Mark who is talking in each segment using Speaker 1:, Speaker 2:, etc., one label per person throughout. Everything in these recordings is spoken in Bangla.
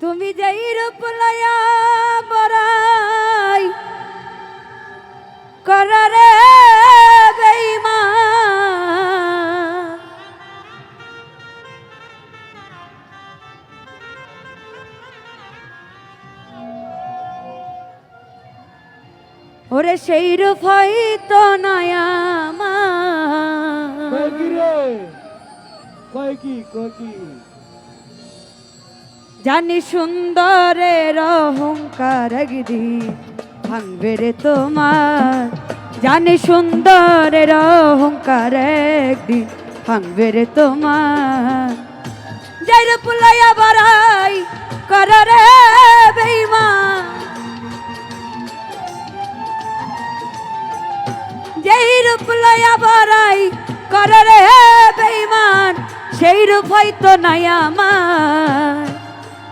Speaker 1: তুমি যেই রূপ লয়া বরাই কররে ওরে সেই রূপ
Speaker 2: কি রে? কয় কি কয় কি?
Speaker 1: জানি সুন্দরের অহংকার একদিন ভাঙবে রে তোমার। জানি সুন্দরের অহংকার একদিন ভাঙবে রে তোমার। যাই রে পুলাইয়া বাড়াই কর রে বেইমা যেই রূপ লয়া বড়াই কর রে বেইমান সেই রূপ হয়তো নাই আমার।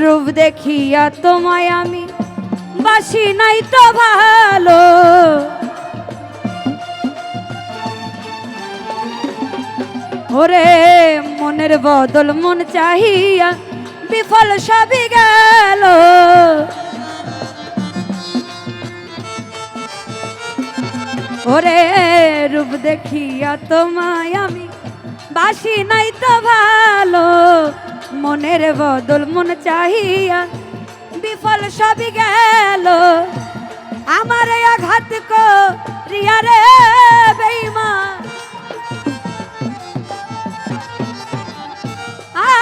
Speaker 1: রূপ দেখিয়া তোমায় আমি বাসি নাই তো ভালো। ওরে মনের বদল মন চাহিয়া বিফল সবই গেল। ওরে রূপ দেখিয়া তোমায় আমি বাসি নাই তো ভালো। মনের বদল মন চাহিয়া বিফল সবই গেল। আমার আঘাত কো রিয়া রে বেইমা।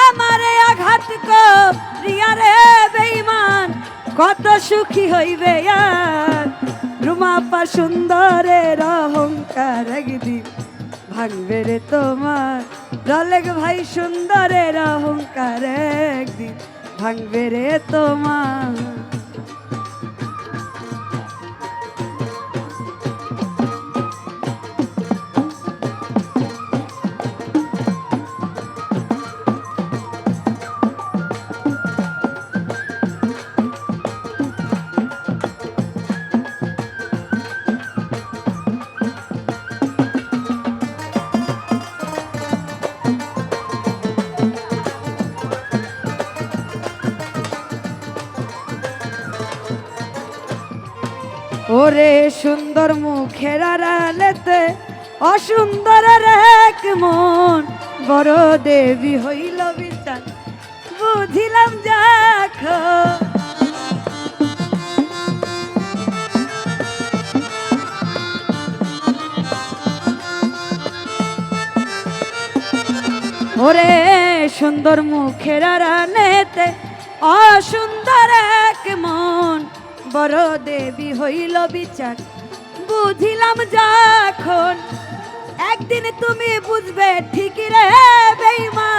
Speaker 1: আমার আঘাত কো রিয়া রে বেইমান কত সুখী হইবে আর। রুমাপা সুন্দরের অহংকার একদিন ভাঙবে রে তোমার। দলেক ভাই সুন্দরের অহংকার একদিন ভাঙবে রে তোমার। ওরে সুন্দর মুখের আড়ালেতে, অসুন্দর এক মন। বড় দেবী হইল বিচার, বুঝিলাম যাখ ওরে সুন্দর মুখের আড়ালেতে, অসুন্দর এক মন। বড় দেবী হইল বিচার। বুঝিলাম যখন একদিন তুমি বুঝবে ঠিকই রে বেইমা।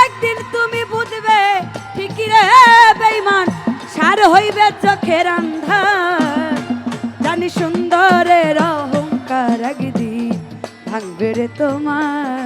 Speaker 1: একদিন তুমি বুঝবে ঠিকই রে বেইমান, সার হইবে চোখের আন্ধার। জানি সুন্দরের অহংকার একদিন ভাঙবে রে তোমার।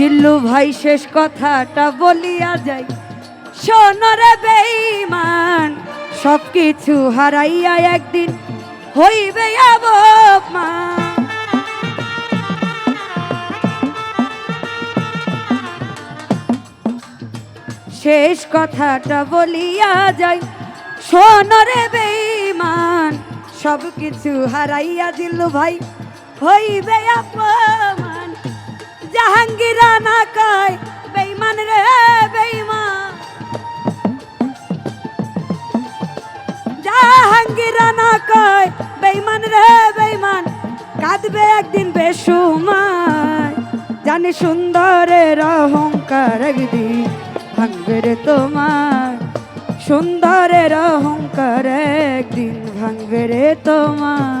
Speaker 1: জিল্লু ভাই শেষ কথাটা বলিয়া যাই। সোনরে বেইমান সব কিছু হারাইয়া একদিন হইবে অবমান শেষ কথাটা বলিয়া যাই। সোনরে বেইমান সব কিছু হারাইয়া দিল ভাই, হইবে অপমান। জাহাঙ্গীরা না কয় বেইমান রে বেইমান জাহাঙ্গীরা না কয় বেইমান রে বেইমান কাঁদবে একদিন বেসুমায়, জানি সুন্দরের অহংকার একদিন ভাঙবে রে তোমার সুন্দরের অহংকার একদিন ভাঙবে রে তোমার